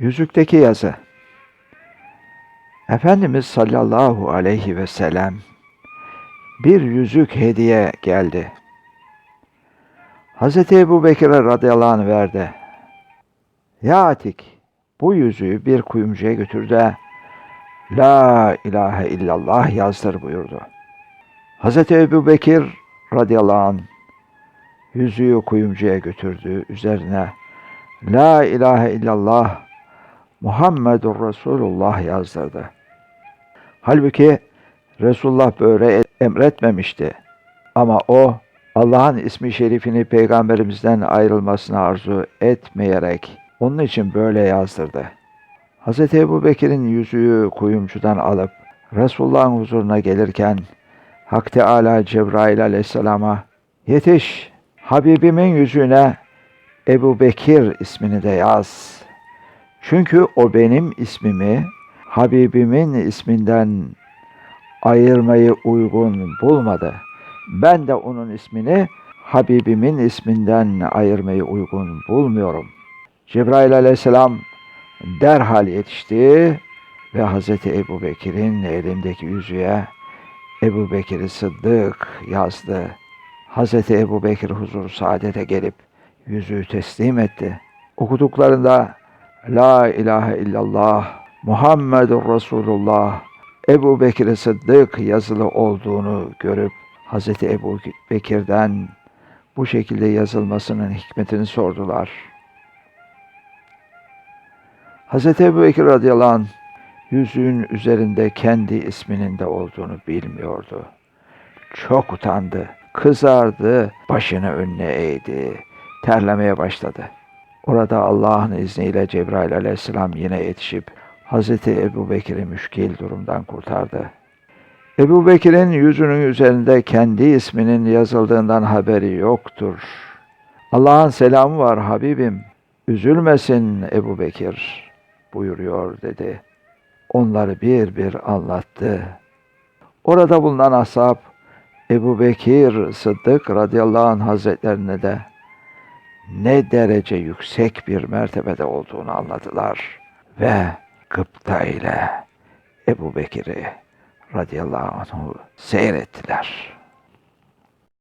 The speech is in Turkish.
Yüzükteki yazı. Efendimiz sallallahu aleyhi ve sellem bir yüzük hediye geldi. Hazreti Ebu Bekir'e radıyallahu anh verdi. Ya Atik, bu yüzüğü bir kuyumcuya götür de La ilahe illallah yazdır buyurdu. Hazreti Ebu Bekir radıyallahu anh yüzüğü kuyumcuya götürdü. Üzerine La ilahe illallah Muhammedur Resulullah yazdırdı. Halbuki Resulullah böyle emretmemişti. Ama o Allah'ın ismi şerifini peygamberimizden ayrılmasını arzu etmeyerek onun için böyle yazdırdı. Hz. Ebu Bekir'in yüzüğü kuyumcudan alıp Resulullah'ın huzuruna gelirken Hak Teala Cebrail aleyhisselama yetiş Habibimin yüzüğüne Ebu Bekir ismini de yaz. Çünkü o benim ismimi Habibimin isminden ayırmayı uygun bulmadı. Ben de onun ismini Habibimin isminden ayırmayı uygun bulmuyorum. Cebrail aleyhisselam derhal yetişti ve Hazreti Ebu Bekir'in elindeki yüzüğe Ebu Bekir'i Sıddık yazdı. Hazreti Ebu Bekir huzur saadete gelip yüzüğü teslim etti. Okuduklarında La ilahe illallah Muhammedur Resulullah Ebu Bekir Sıddık yazılı olduğunu görüp Hazreti Ebu Bekir'den bu şekilde yazılmasının hikmetini sordular. Hazreti Ebu Bekir radıyallahu anh yüzüğün üzerinde kendi isminin de olduğunu bilmiyordu. Çok utandı, kızardı, başını önüne eğdi, terlemeye başladı. Orada Allah'ın izniyle Cebrail aleyhisselam yine yetişip Hazreti Ebu Bekir'i müşkil durumdan kurtardı. Ebu Bekir'in yüzünün üzerinde kendi isminin yazıldığından haberi yoktur. Allah'ın selamı var Habibim. Üzülmesin Ebu Bekir buyuruyor dedi. Onları bir bir anlattı. Orada bulunan ashab Ebu Bekir Sıddık radıyallahu anh hazretlerine de ne derece yüksek bir mertebede olduğunu anladılar. Ve gıpta ile Ebu Bekir'i radıyallahu anh'u seyrettiler.